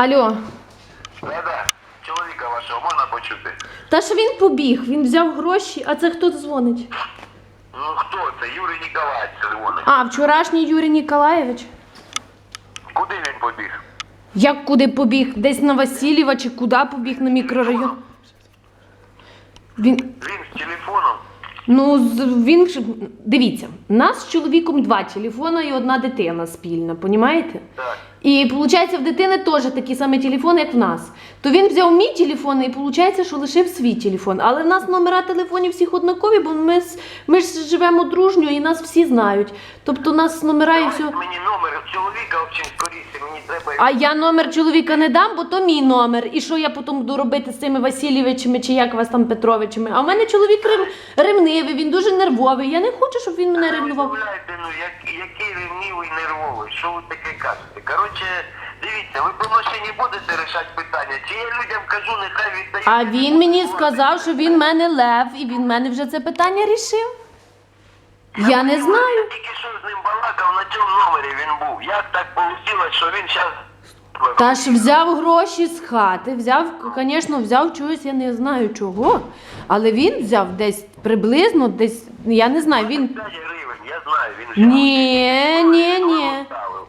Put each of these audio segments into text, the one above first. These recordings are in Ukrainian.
Алло. Да-да, чоловіка вашого можна почути? Та ж він побіг, він взяв гроші, а це хто дзвонить? Ну хто це? Юрій Ніколаєвич дзвонить. А, вчорашній Юрій Ніколаєвич. Куди він побіг? Як куди побіг? Десь на Васильєва чи куди побіг на мікрорайон? Він. Він з телефоном. Ну, з- він ж дивіться, у нас з чоловіком два телефони і одна дитина спільна, понімаєте? Так. І виходить, в дитини теж такі самі телефони, як в нас. То він взяв мій телефон і виходить, що лишив свій телефон. Але в нас номера телефонів всіх однакові, бо ми, ми ж живемо дружньо і нас всі знають. Тобто нас номера і все. Мені номер чоловіка чим скоріше, мені треба. А я номер чоловіка не дам, бо то мій номер. І що я потім буду робити з цими Васильєвичами чи як вас там Петровичами? А в мене чоловік рем... ремнивий, він дуже нервовий. Я не хочу, щоб він мене ревнував. Уявляєте, ну як, який рівнівий нервовий, що ви таке кажете? Коротше, дивіться, ви по машині будете рішати питання, чи я людям кажу, нехай віддають. А він мені сказав, що він мене лев, і він мене вже це питання рішив. Я не знаю. Я тільки що з ним балакав, на цьому номері він був. Як так вийшло, що він зараз... Та ж взяв гроші з хати, взяв, звісно, взяв чогось, я не знаю чого. Але він взяв десь приблизно, десь, я не знаю, він. 5 гривень, я знаю, він взяв. Ні.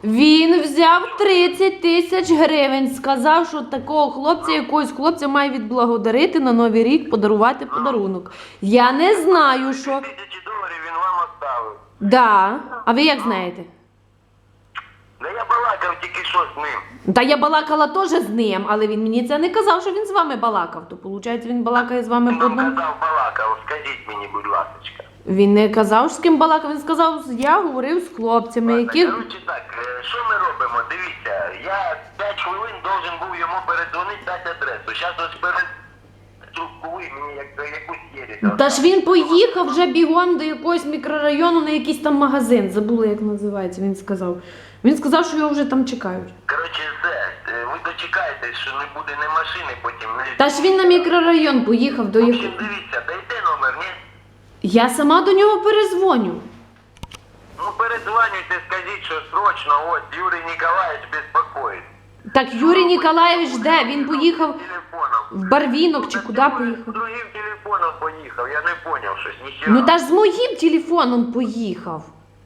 Він взяв 30 тисяч гривень. Сказав, що такого хлопця, якогось хлопця має відблагодарити на Новий рік, подарувати подарунок. Я не знаю, що. Тисячі доларів він вам оставив. Да. А ви як знаєте? Да я балакав тільки що з ним. Та я балакала теж з ним, але він мені це не казав, що він з вами балакав. То виходить, він балакає з вами Він по нам одному. казав балакав, скажіть мені, будь ласка. Він не казав, з ким балакав. Він сказав, я говорив з хлопцями, які. Коротше так, е, що ми робимо? Дивіться, я 5 хвилин должен був йому передзвонити, дати адресу. Зараз ось перед трубку ви мені як, якусь єрість. Та ж він поїхав вже бігом до якогось мікрорайону на якийсь там магазин. Забула, як називається. Він сказав. Він сказав, що його вже там чекають. Коротше, все, е, ви дочекаєтесь, що не буде ні машини, потім не... Та ж він на мікрорайон поїхав до В общем, якого. дивіться, ні? Я сама до нього перезвоню. Ну передзвонюйте, скажіть, що срочно, ось Юрій Ніколаєвич безпокоїть. Так Юрій Ніколаєвич де? Він поїхав Телефоном. в Барвінок чи куди другим- поїхав? Другим телефоном поїхав, я не поняв щось. Ну та ж з моїм телефоном поїхав.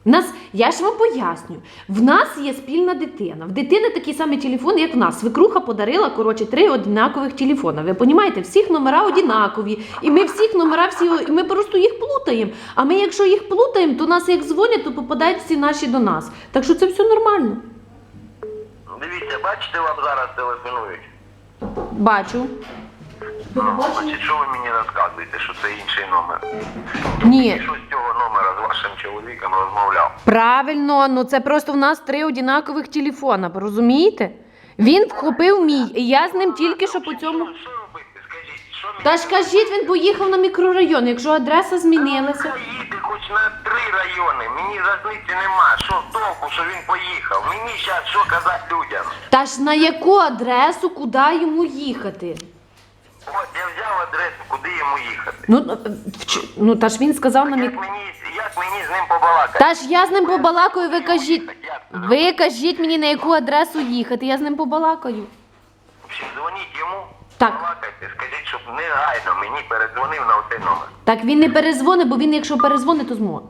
В Нас, я ж вам поясню. В нас є спільна дитина. В дитини такий самий телефон, як в нас. Свекруха подарила коротше три однакових телефона. Ви розумієте, всіх номера однакові. І ми всіх номера всі, і ми просто їх плутаємо. А ми, якщо їх плутаємо, то нас як дзвонять, то попадають всі наші до нас. Так що це все нормально. Дивіться, бачите, вам зараз телефонують. Бачу. Ну, значить, що ви мені розказуєте, що це інший номер? Ні. Що з цього номера з вашим чоловіком розмовляв? Правильно, ну це просто в нас три однакових телефона, розумієте? Він вхопив мій, і я з ним тільки що по цьому. Що, робити? Скажіть, що мені? Та ж кажіть, він поїхав на мікрорайон, якщо адреса змінилася. Їде хоч на три райони, мені різниці нема. Що толку, що він поїхав? Мені зараз що казати людям? Та ж на яку адресу, куди йому їхати? Адресу, куди йому їхати. Ну, е, вч- ну та ж він сказав на Як мік... мені, як мені з ним побалакати? Та ж я з ним побалакаю, ви кажіть. Ви кажіть мені, на яку адресу їхати, я з ним побалакаю. В общем, дзвоніть йому, Так. балакайте, скажіть, щоб негайно мені передзвонив на оцей номер. Так він не перезвонить, бо він, якщо перезвонить, то зможе.